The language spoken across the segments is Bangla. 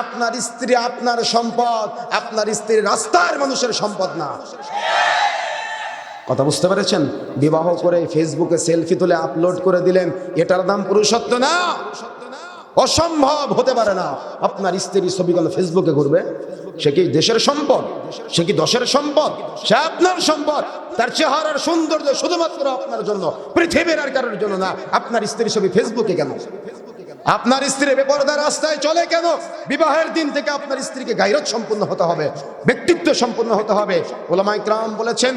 আপনার স্ত্রী আপনার সম্পদ, আপনার স্ত্রী রাস্তার মানুষের সম্পদ না। কথা বুঝতে পেরেছেন? বিবাহ করে ফেসবুকে সেলফি তুলে আপলোড করে দিলেন, এটার দাম পুরুষত্ব না। অসম্ভব হতে পারে না। আপনার স্ত্রী ছবিগুলো ফেসবুকে ঘুরবে, সে কি দেশের সম্পদ? সে কি দশের সম্পদ? সে আপনার সম্পদ। তার চেহারার সৌন্দর্য শুধুমাত্র আপনার জন্য, পৃথিবীর আর কারোর জন্য না। আপনার স্ত্রী ছবি ফেসবুকে কেন? আপনার স্ত্রী বেপরদা রাস্তায় চলে কেন? বিবাহের দিন থেকে আপনার স্ত্রীকে গাইরত সম্পূর্ণ হতে হবে, ব্যক্তিত্ব সম্পূর্ণ হতে হবে। ওলামাইক্রাম বলেছেন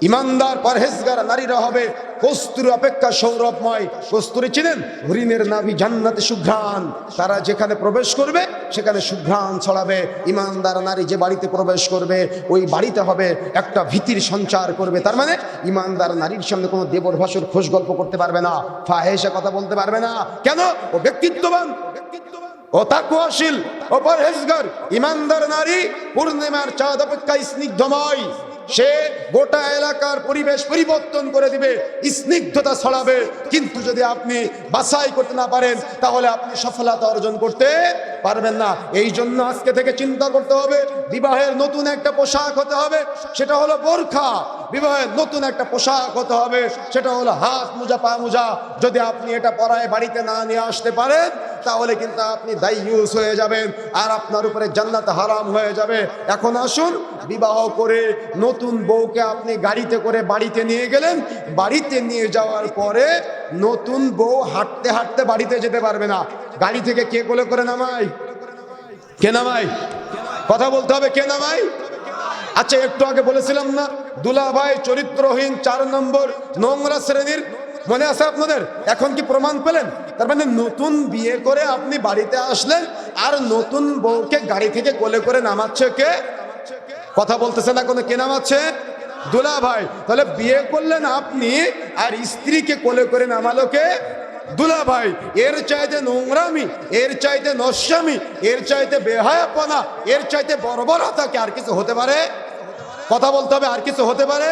ইমানদার পরহেজগার নারীরা হবে। কস্তুরি অপেক্ষা সৌরভময়। কস্তুরি চিনেন? হরিণের নাভি জান্নাতে সুঘ্রাণ। তারা যেখানে প্রবেশ করবে, সেখানে সুঘ্রাণ ছড়াবে। ইমানদার নারী যে বাড়িতে প্রবেশ করবে, ওই বাড়িতে হবে একটা ভীতির সঞ্চার করবে। তার মানে ইমানদার নারীর সামনে কোনো দেবর ভাষুর খোঁজ গল্প করতে পারবে না ফাহেসা কথা বলতে পারবে না। কেন? ও ব্যক্তিত্ববান। ও তাকুয়াশীল। ও পরহেজগার। ইমানদার নারী পূর্ণিমার চাঁদ অপেক্ষা স্নিগ্ধময়। সে গোটা এলাকার পরিবেশ পরিবর্তন করে দিবে, স্নিগ্ধতা ছড়াবে। কিন্তু যদি আপনি বাছাই করতে না পারেন, তাহলে আপনি সফলতা অর্জন করতে পারবেন না। এই জন্য আজকে থেকে চিন্তা করতে হবে, বিবাহের নতুন একটা পোশাক হতে হবে, সেটা হলো বোরখা। বিবাহের নতুন একটা পোশাক হতে হবে, সেটা হলো হাত মোজা, পা মোজা। যদি আপনি এটা পরায় বাড়িতে না নিয়ে আসতে পারেন, তাহলে কিন্তু আপনি দায়ুস হয়ে যাবেন আর আপনার উপরে জান্নাত হারাম হয়ে যাবে। এখন আসুন, বিবাহ করে নতুন বউকে আপনি গাড়িতে করে বাড়িতে নিয়ে গেলেন। বাড়িতে নিয়ে যাওয়ার পরে নতুন বউ হাঁটতে হাঁটতে বাড়িতে যেতে পারবে না। গাড়ি থেকে কে কোলে করে নামাই কে নামাই কথা বলতে হবে কে নামাই আচ্ছা একটু আগে বলেছিলাম না, দুলাভাই চরিত্রহীন চার নম্বর নোংরা শ্রেণির, মনে আছে আপনাদের? এখন কি প্রমাণ পেলেন? তার মানে নতুন বিয়ে করে আপনি বাড়িতে আসলেন, আর নতুন বউকে গাড়ি থেকে কোলে করে নামাচ্ছে কে? কথা বলতেছে না কোনো কে নামাচ্ছে? দুলা ভাই তাহলে বিয়ে করলেন আপনি, আর স্ত্রীকে কোলে করে নামালো কে? দুলা ভাই এর চাইতে নোংরামি, এর চাইতে নস্যামি, এর চাইতে বেহায়াপনা, এর চাইতে বর্বরতাকে আর কিছু হতে পারে? কথা বলতে হবে, আর কিছু হতে পারে?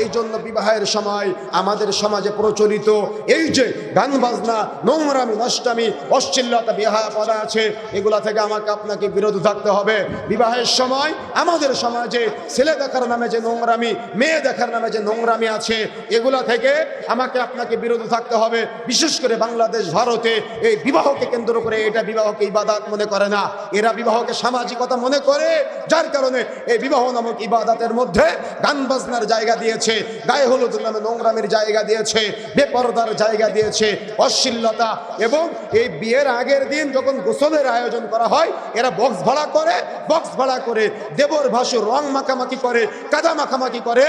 এই জন্য বিবাহের সময় আমাদের সমাজে প্রচলিত এই যে গান বাজনা নোংরামি, নষ্টামি, অশ্লীলতা বিহায়া পদা আছে, এগুলা থেকে আমাকে আপনাকে বিরত থাকতে হবে। বিবাহের সময় আমাদের সমাজে ছেলে দেখার নামে যে নোংরামি, মেয়ে দেখার নামে যে নোংরামি আছে, এগুলা থেকে আমাকে আপনাকে বিরত থাকতে হবে। বিশেষ করে বাংলাদেশ, ভারতে এই বিবাহকে কেন্দ্র করে এটা বিবাহকে ইবাদাত মনে করে না। এরা বিবাহকে সামাজিকতা মনে করে, যার কারণে এই বিবাহ নামক ইবাদাতের মধ্যে গান বাজনার জায়গা দিয়েছে। গায়ে হলুদ নামে নোংরামের জায়গা দিয়েছে, বেপরদার জায়গা দিয়েছে, অশ্লীলতা। এবং এই বিয়ের আগের দিন যখন গোসলের আয়োজন করা হয়, এরা বক্স ভাড়া করে, বক্স ভাড়া করে দেবর ভাসু রং মাখামাখি করে, কাদা মাখামাখি করে,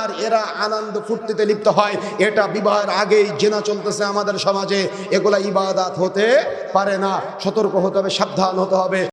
আর এরা আনন্দ ফুর্তিতে লিপ্ত হয়। এটা বিবাহের আগেই জেনা চলতেছে আমাদের সমাজে। এগুলা ইবাদাত হতে পারে না। সতর্ক হতে হবে, সাবধান হতে হবে।